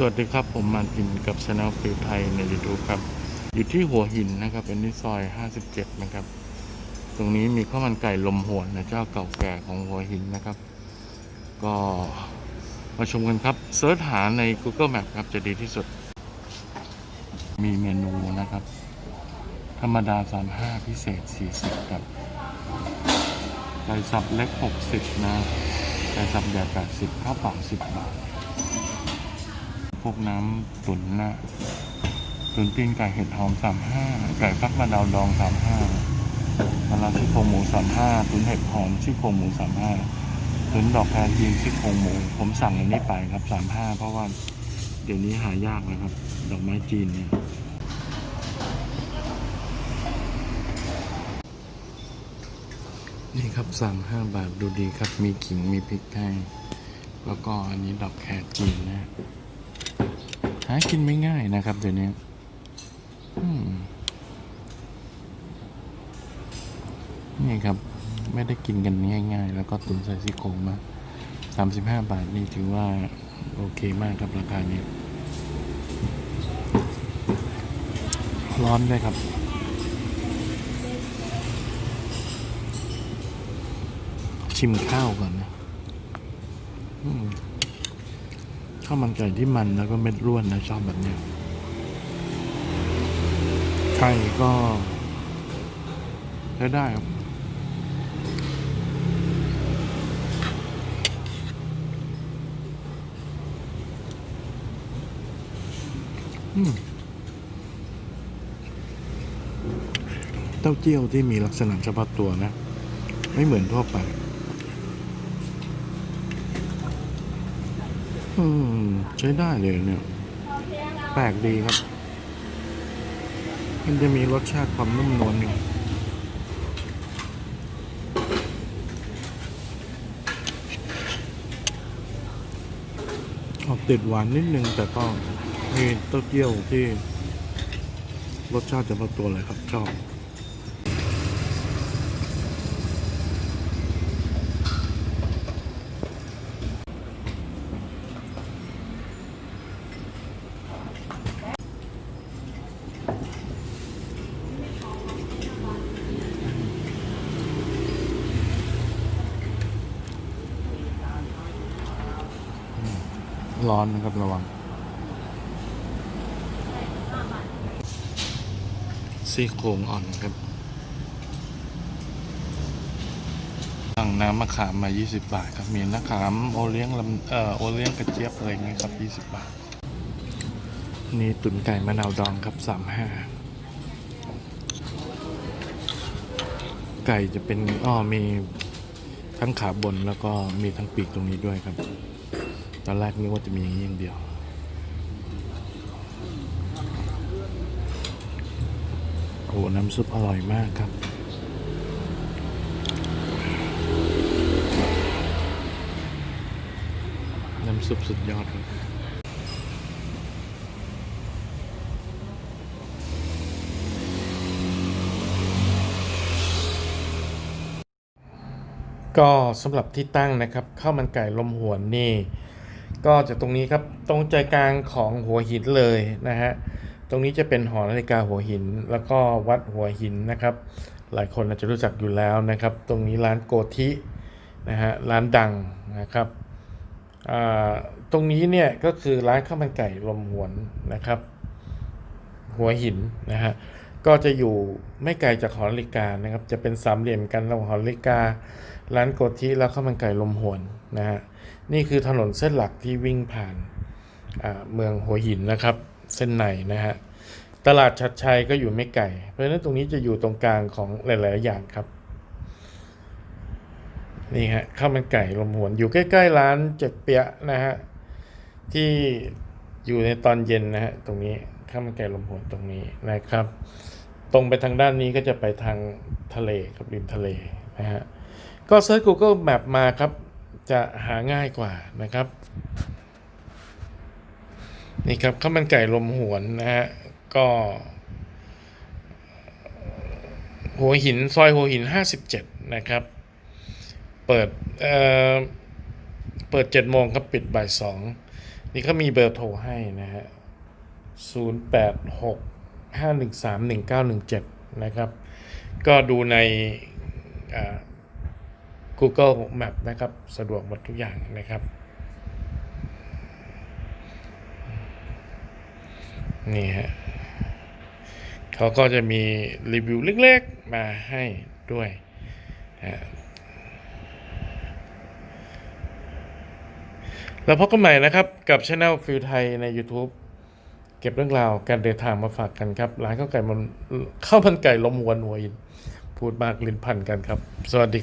สวัสดีครับผมมารินกับช anel ฟิวไทยใน YouTube ครับ อยู่ที่หัวหินนะครับ เป็นที่ซอย 57 นะครับ ตรงนี้มีข้าวมันไก่ลมหวนนะเจ้าเก่าแก่ของหัวหินนะครับ ก็มาชมกันครับเซิร์ชหาใน Google Map ครับจะดีที่สุด มีเมนูนะครับ ธรรมดา 35 พิเศษ 40 ครับไก่สับเล็ก 60 นะไก่สับใหญ่80 ข้าวเปล่า 10 บาท พวกน้ำตุ๋นนะตุ๋นตีนไก่เห็ดหอม35ไก่ฟักมะนาวดอง35มะนาวซี่โครงหมู35ตุ๋นเห็ดหอมซี่โครงหมู35ตุ๋นดอกแครจีนซี่โครงหมู ผมสั่งอันนี้ไปครับ35เพราะว่าเดี๋ยวนี้หายากนะครับ ดอกไม้จีนเนี่ยนี่ครับสั่ง5บาทดูดีครับ มีขิงมีพริกไทยแล้วก็อันนี้ดอกแครจีนนะ หากินไม่ง่ายนะครับเดี๋ยวนี้นี่ครับ ไม่ได้กินกันง่าย ๆ แล้วก็ตุนใส่ซี่โครงมาสามสิบห้าบาทนี่ถือว่า โอเคมากครับราคานี้ร้อนด้วยครับชิมข้าวก่อนนะ ข้าวมันไก่ที่มันแล้วก็เม็ดร่วนนะชอบแบบนี้ไข่ก็ใช้ได้ครับเต้าเจี้ยวที่มีลักษณะเฉพาะตัวนะ ไม่เหมือนทั่วไป อืม ใช้ได้เลยเนี่ย แปลกดีครับ มันจะมีรสชาติความนุ่มนวลอยู่ออกติดหวานนิดนึง แต่ก็มีเต้าเจี้ยวที่ รสชาติเฉพาตัวเลยครับ ชอบ ร้อนนะครับระวังซี่โครงอ่อนครับสั่งน้ำมะขามมา 20 บาทครับมีมะขามโอเลี้ยงลำเอ่อโอเลี้ยงกระเจี๊ยบอะไรเงี้ยครับ 20 บาท นี่ตุ๋นไก่มะนาวดองครับ 35 ไก่จะเป็นอ้อมีทั้งขาบนแล้วก็มีทั้งปีกตรงนี้ด้วยครับ ตอนแรกนึกว่าจะมีอย่างนี้อย่างเดียว โอ้น้ำซุปอร่อยมากครับน้ำซุปสุดยอดครับก็สำหรับที่ตั้งนะครับข้าวมันไก่ลมหวนนี่ ก็จะตรงนี้ครับตรงใจกลางของหัวหินเลยนะฮะตรงนี้จะเป็นหอนาฬิกาหัวหิน แล้วก็วัดหัวหินนะครับ หลายคนอาจจะรู้จักอยู่แล้วนะครับ ตรงนี้ร้านโกธินะฮะร้านดังนะครับตรงนี้เนี่ยก็คือร้านข้าวมันไก่ลมหวนนะครับ หัวหินนะฮะ ก็จะอยู่ไม่ไกลจากหอนาฬิกานะครับ จะเป็นสามเหลี่ยมกันระหว่างหอนาฬิกา ร้านโกธิแล้วข้าวมันไก่ลมหวนนะฮะนี่คือถนนเส้นหลักที่วิ่งผ่านเมืองหัวหินนะครับ เส้นในนะฮะตลาดชัดชัยก็อยู่ไม่ไกลเพราะฉะนั้นตรงนี้จะอยู่ตรงกลางของหลาย ๆ อย่างครับนี่ฮะข้าวมันไก่ลมหวนอยู่ใกล้ ๆ ร้านเจ็ดเปียะนะฮะที่ อยู่ในตอนเย็นนะฮะตรงนี้ข้ามันไก่ลมหวนตรงนี้นะครับ ตรงไปทางด้านนี้ก็จะไปทางทะเลครับริมทะเลนะฮะก็เซิร์ช Google Map มาครับ จะหาง่ายกว่านะครับ นี่ครับข้าวมันไก่ลมหวนนะฮะก็หัวหินซอยหัวหิน 57 นะครับ เปิดเอ่อเปิด7โมงครับปิดบ่าย2 นี่ก็มีเบอร์โทรให้นะฮะ 086 513 1917 นะครับ ก็ดูในอ่า Google Map นะครับ สะดวกหมดทุกอย่างนะครับ นี่ฮะเขาก็จะมีรีวิวเล็กๆ มาให้ด้วยนะฮะ แล้วพบกันใหม่นะครับกับช anel ฟิวไทยใน YouTube เก็บเรื่องราวการเดินทางมาฝากกันครับร้านข้าวไก่มันข้าวพันไก่ลมหัวนหัวยพูดมากลิ้นพันกันครับ สวัสดี